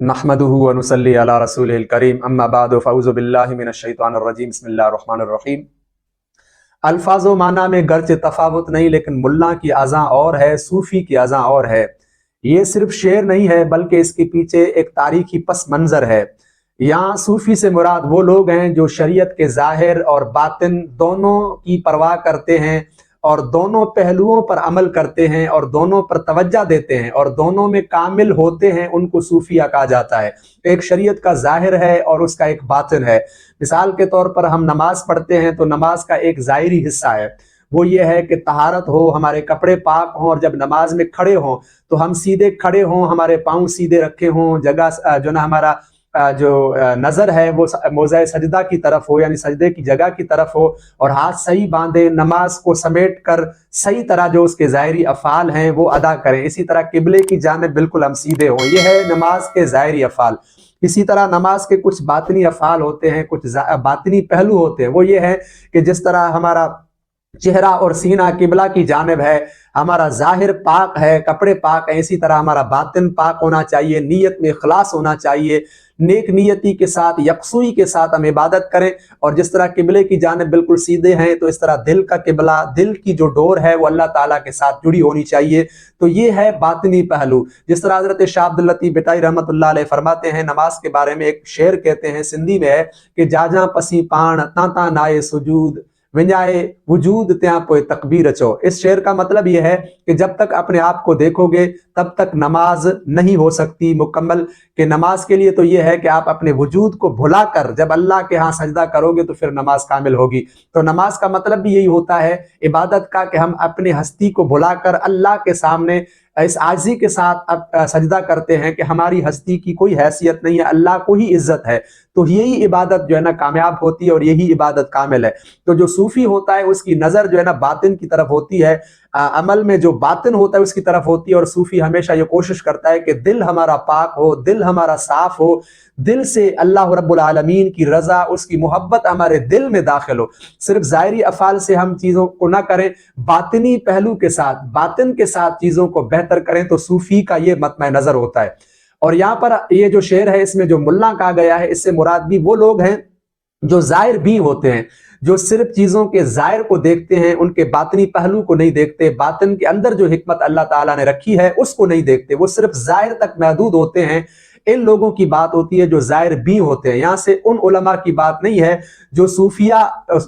नहमदनसली रसूल करीम अम्माबाद फ़ाउज़बिल्लिमिनशैतानरजीम बसमीम अल्फाज माना में गर्च तफावत नहीं लेकिन मुल्ला की अज़ा और है सूफ़ी की अज़ा और है ये सिर्फ़ शेर नहीं है बल्कि इसके पीछे एक तारीखी पस मंज़र है यहाँ सूफ़ी से मुराद वो लोग हैं जो शरीयत के ज़ाहिर और बातिन दोनों की परवाह करते हैं और दोनों पहलुओं पर अमल करते हैं और दोनों पर तवज्जा देते हैं और दोनों में कामिल होते हैं, उनको सूफिया कहा जाता है। एक शरीयत का ज़ाहिर है और उसका एक बातिन है। मिसाल के तौर पर हम नमाज़ पढ़ते हैं तो नमाज़ का एक ज़ाहरी हिस्सा है। वो ये है कि तहारत हो, हमारे कपड़े पाक हों और जब नमाज़ में खड़े हों तो हम सीधे खड़े हों, हमारे पाँव सीधे रखे हों, जगह जो ना हमारा जो नज़र है, वो मोज़ा सजदा की तरफ़ हो, यानी सजदे की जगह की तरफ़ हो, और हाथ सही बांधे, नमाज़ को समेट कर, सही तरह जो उसके ज़ाहरी अफ़ाल हैं, वो अदा करें। इसी तरह किबले की जानब बिल्कुल हम सीधे हों। ये है नमाज़ के ज़ाहरी अफ़ाल। इसी तरह नमाज़ के कुछ बातनी अफ़ाल होते हैं, कुछ बातनी पहलू होते हैं। वो ये है कि जिस तरह हमारा चेहरा और सीना किबला की जानब है। हमारा ज़ाहिर पाक है, कपड़े पाक है, इसी तरह हमारा बातिन पाक होना चाहिए, नीयत में खलास होना चाहिए। नेक नियति के साथ, यकसुई के साथ हम इबादत करें और जिस तरह किबले की जानब बिल्कुल सीधे हैं तो इस तरह दिल का किबला, दिल की जो डोर है, वो अल्लाह ताला के साथ जुड़ी होनी चाहिए। तो ये है बातनी पहलू। जिस तरह हज़रत शाह अब्दुल्लती बेटाई रहमत फरमाते हैं, नमाज़ के बारे में एक शेर कहते हैं, सिंधी में है कि जाजा, पसी पाण ताता, नाए, सुजूद। विंजाए वजूद त्या पोए तकबीर अचो। इस शेर का मतलब यह है कि जब तक अपने आप को देखोगे, तब तक नमाज़ नहीं हो सकती मुकम्मल। कि नमाज़ के लिए तो यह है कि आप अपने वजूद को भुलाकर, जब अल्लाह के यहाँ सजदा करोगे तो फिर नमाज़ कामिल होगी। तो नमाज़ का मतलब भी यही होता है, इबादत का कि हम अपनी हस्ती को भुलाकर अल्लाह के सामने इस आजी के साथ अब सजदा करते हैं कि हमारी हस्ती की कोई हैसियत नहीं है, अल्लाह को ही इज़्ज़त है। तो यही इबादत जो है ना कामयाब होती है और यही इबादत कामिल है। तो जो सूफी होता है, उसकी नज़र जो है ना बातिन की तरफ़ होती है। अमल में जो बातिन होता है, उसकी तरफ़ होती है और सूफी हमेशा ये कोशिश करता है कि दिल हमारा पाक हो, दिल हमारा साफ़ हो, दिल से अल्लाह रब्बुल आलमीन की रज़ा, उसकी मोहब्बत हमारे दिल में दाखिल हो। सिर्फ़ ज़ाहरी अफ़ाल से हम चीज़ों को ना करें, बातिनी पहलू के साथ, बातिन के साथ चीज़ों को बेहतर करें तो सूफी का ये मतम नज़र होता है। और यहाँ पर ये जो शेर है, इसमें जो मुल्ला कहा गया है, इससे मुराद भी वो लोग हैं, जो ज़ाहिर भी होते हैं। जो सिर्फ़ चीज़ों के जायर को देखते हैं, उनके बातनी पहलू को नहीं देखते, बातन के अंदर जो हिकमत अल्लाह ताला ने रखी है, उसको नहीं देखते, वो सिर्फ़ ज़ाहिर तक महदूद होते हैं। इन लोगों की बात होती है जो जायर भी होते हैं। यहाँ से उन उलमा की बात नहीं है, जो सूफिया,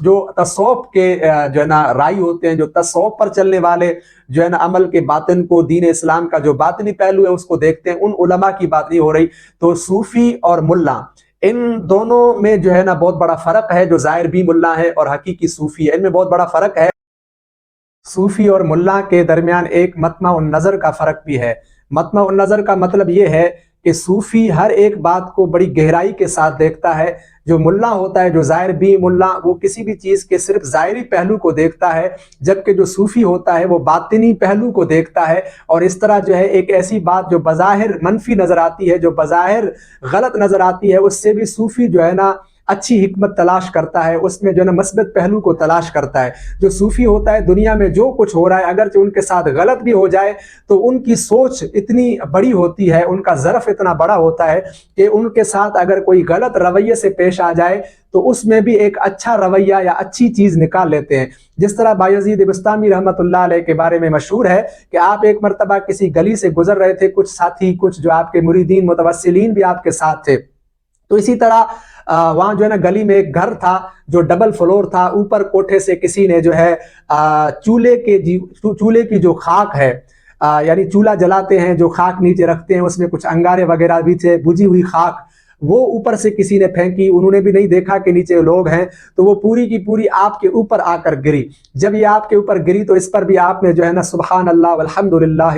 जो तसौफ के जो है ना, राई होते हैं, जो तसौफ पर चलने वाले, जो है ना, अमल के बातिन को, दीन इस्लाम का जो बातनी पहलू है, उसको देखते हैं। उन उलमा की बात नहीं हो रही। तो सूफी और मुल्ला इन दोनों में जो है ना बहुत बड़ा फ़र्क है, जो ज़ाहिर भी मुल्ला है और हकीकी सूफी है। इनमें बहुत बड़ा फ़र्क है। सूफी और मुल्ला के दरमियान एक मतमा नज़र का फ़र्क भी है। मतमा नज़र का मतलब ये है कि सूफी हर एक बात को बड़ी गहराई के साथ देखता है। जो मुल्ला होता है, जो ज़ाहिर भी मुल्ला, वो किसी भी चीज़ के सिर्फ़ ज़ाहरी पहलू को देखता है, जबकि जो सूफी होता है, वो बातिनी पहलू को देखता है। और इस तरह जो है, एक ऐसी बात जो बज़ाहिर मनफी नज़र आती है, जो बज़ाहिर गलत नज़र आती है, उससे भी सूफी जो है ना अच्छी हिकमत तलाश करता है, उसमें जो है ना मस्बत पहलू को तलाश करता है। जो सूफी होता है, दुनिया में जो कुछ हो रहा है अगर उनके साथ गलत भी हो जाए तो उनकी सोच इतनी बड़ी होती है, उनका ज़रफ़ इतना बड़ा होता है, कि उनके साथ अगर कोई गलत रवैये से पेश आ जाए तो उसमें भी एक अच्छा रवैया या अच्छी चीज़ निकाल लेते हैं। जिस तरह बायजीद बस्तामी रहमत के बारे में मशहूर है, कि आप एक मरतबा किसी गली से गुजर रहे थे, कुछ साथी, कुछ जो आपके मुरीदीन मुतवसलिन भी आपके साथ थे तो इसी तरह वहाँ जो है ना गली में एक घर था, जो डबल फ्लोर था, ऊपर कोठे से किसी ने जो है चूल्हे के चूल्हे की जो खाक है यानी चूल्हा जलाते हैं, जो खाक नीचे रखते हैं, उसमें कुछ अंगारे वगैरह भी थे बुझी हुई खाक, वो ऊपर से किसी ने फेंकी, उन्होंने भी नहीं देखा कि नीचे लोग हैं तो वो पूरी की पूरी आपके ऊपर आकर गिरी। जब ये आपके ऊपर गिरी तो इस पर भी आपने जो है ना सुबहान अल्लाह अलहमदिल्ला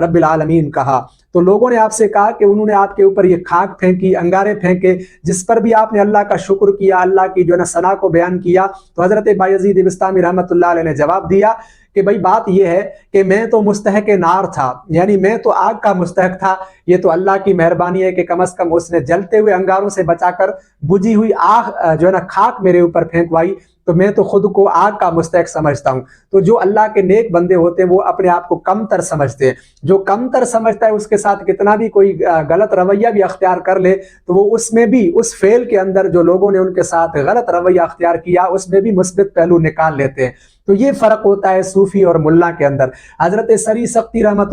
रब्बिल आलमीन कहा। तो लोगों ने आपसे कहा कि उन्होंने आपके ऊपर ये खाक फेंकी, अंगारे फेंके, जिस पर भी आपने अल्लाह का शुक्र किया, अल्लाह की जो है ना सना को बयान किया तो हज़रत बाजीद इस्लामी रहमत ने जवाब दिया कि भाई बात यह है कि मैं तो मुस्तक नार था, यानी मैं तो आग का मुस्तक था, ये तो अल्लाह की मेहरबानी है कि कम अज़ कम उसने जलते हुए अंगारों से बचाकर बुझी हुई आग जो है ना खाक मेरे ऊपर फेंकवाई तो मैं तो खुद को आग का मुस्तक समझता हूँ। तो जो अल्लाह के नेक बंदे होते हैं, वो अपने आप को कमतर समझते हैं। जो कमतर समझता है, उसके साथ कितना भी कोई गलत रवैया भी अख्तियार कर ले तो वो उसमें भी, उस फेल के अंदर जो लोगों ने उनके साथ गलत रवैया अख्तियार किया, उसमें भी मुस्बित पहलू निकाल लेते हैं। तो ये फ़र्क होता है सूफी और मुल्ला के अंदर। हज़रत सरी सख्ती रहमत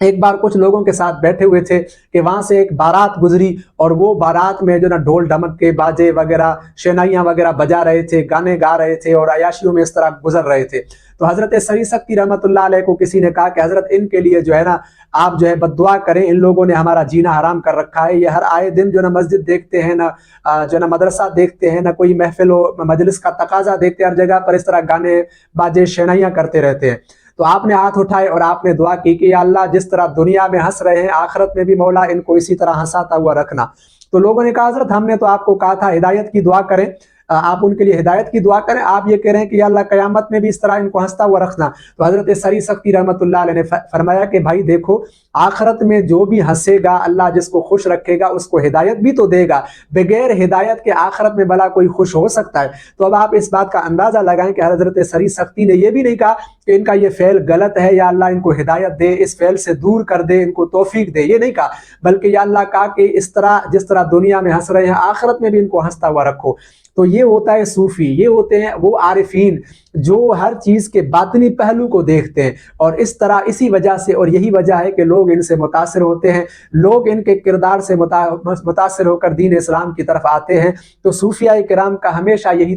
एक बार कुछ लोगों के साथ बैठे हुए थे कि वहाँ से एक बारात गुजरी और वो बारात में जो ना ढोल ढमक के बाजे वगैरह शेनाइयाँ वगैरह बजा रहे थे, गाने गा रहे थे और अयाशियों में इस तरह गुजर रहे थे। तो हज़रत सही सख्ती रहमत को किसी ने कहा कि हज़रत, इनके लिए जो है ना, आप जो है बदुआ करें, इन लोगों ने हमारा जीना हराम कर रखा है। ये हर आए दिन जो ना मस्जिद देखते हैं ना जो ना मदरसा देखते हैं ना, कोई महफिल मजलिस का तकाजा देखते हैं, हर जगह पर इस तरह गाने बाजे शेनाइयाँ करते रहते हैं। तो आपने हाथ उठाए और आपने दुआ की कि अल्लाह, जिस तरह दुनिया में हंस रहे हैं, आखिरत में भी मौला इनको इसी तरह हंसाता हुआ रखना। तो लोगों ने कहा, हज़रत, हमने तो आपको कहा था, हिदायत की दुआ करें। आप उनके लिए हिदायत की दुआ करें। आप ये कह रहे हैं कि अल्लाह कयामत में भी इस तरह इनको हंसता हुआ रखना। तो हज़रत सरी सख्ती रहमत ने फरमाया कि भाई देखो, आखरत में जो भी हंसेगा, अल्लाह जिसको खुश रखेगा, उसको हिदायत भी तो देगा। बगैर हिदायत के आखरत में भला कोई खुश हो सकता है। तो अब आप इस बात का अंदाज़ा लगाएँ कि हज़रत सरी सख्ती ने यह भी नहीं कहा कि इनका ये फ़ैल गलत है या अल्लाह इनको हिदायत दे, इस फ़ैल से दूर कर दे, इनको तोफीक दे। ये नहीं कहा। बल्कि या अल्लाह कहा कि इस तरह, जिस तरह दुनिया में हंस रहे हैं, आखरत में भी इनको हंसता हुआ रखो। तो ये होता है सूफी, ये होते हैं वो आरिफीन, जो हर चीज़ के बातनी पहलू को देखते हैं। और इस तरह, इसी वजह से और यही वजह है कि लोग इनसे मुतासर होते हैं। लोग इनके किरदार से मुतासर होकर दीन इस्लाम की तरफ़ आते हैं। तो सूफिया कराम का हमेशा यही